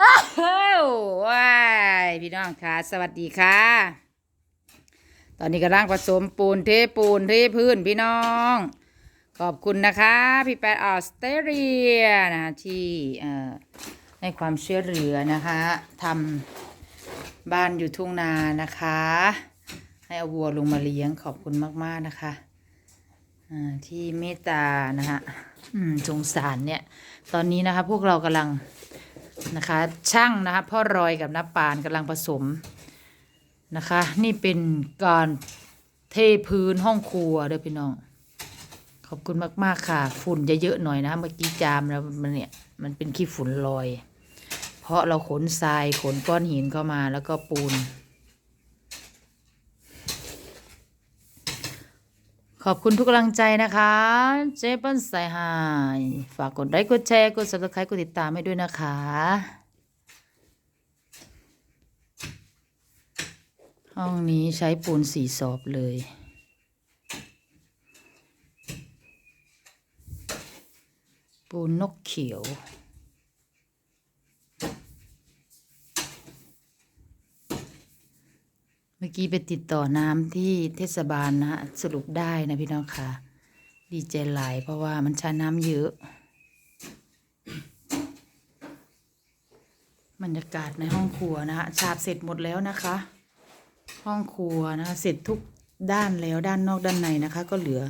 ว้ายพี่น้องค่ะสวัสดีค่ะ ตอนนี้กำลังผสมปูนเทปูนเทพื้นพี่น้อง ขอบคุณนะคะ พี่แปดออสเตรเลียนะคะที่เอ่อให้ความช่วยเหลือนะคะทำบ้านอยู่ทุ่งนานะคะ ให้เอาวัวลงมาเลี้ยงขอบคุณมาก ๆ นะคะที่เมตตานะคะอืมสงสารเนี่ย ตอนนี้นะคะพวกเรากำลัง นะคะช่างนะคะพ่อรอยกับน้าปานกำลังผสมนะคะ นี่เป็นการเทพื้นห้องครัวเด้อพี่น้อง ขอบคุณมากๆค่ะ ฝุ่นจะเยอะหน่อยนะ เมื่อกี้จามแล้วมันเนี่ยมันเป็นขี้ฝุ่นลอย เพราะเราขนทรายขนก้อนหินเข้ามาแล้วก็ปูน ขอบคุณทุกกำลังใจนะคะ เจ๊เปิ้ลสายหาย ฝากกดไลค์กดแชร์กด subscribe กดติดตามให้ด้วยนะคะ ห้องนี้ใช้ปูนสีสอบเลยปูนนกเขียว มื่อกี้ไปติดต่อน้ำที่เทศบาลนะสรุปได้นะพี่น้องค่ะ ดีใจหลายเพราะว่ามันใช้น้ำเยอะบรรยากาศในห้องครัวนะฮะฉาบเสร็จหมดแล้วนะคะ ห้องครัวนะคะเสร็จทุกด้านแล้วด้านนอกด้านในนะคะ ก็เหลือ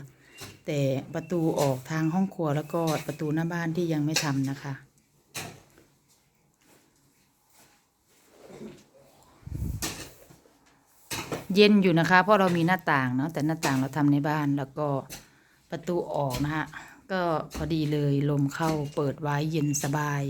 แต่ประตูออกทางห้องครัวแล้วก็ประตูหน้าบ้านที่ยังไม่ทำนะคะ เย็นอยู่นะคะ เพราะเรามีหน้าต่างเนาะแต่หน้าต่างเราทำในบ้านแล้วก็ประตูออกนะฮะก็พอดีเลยลมเข้าเปิดไว้เย็นสบาย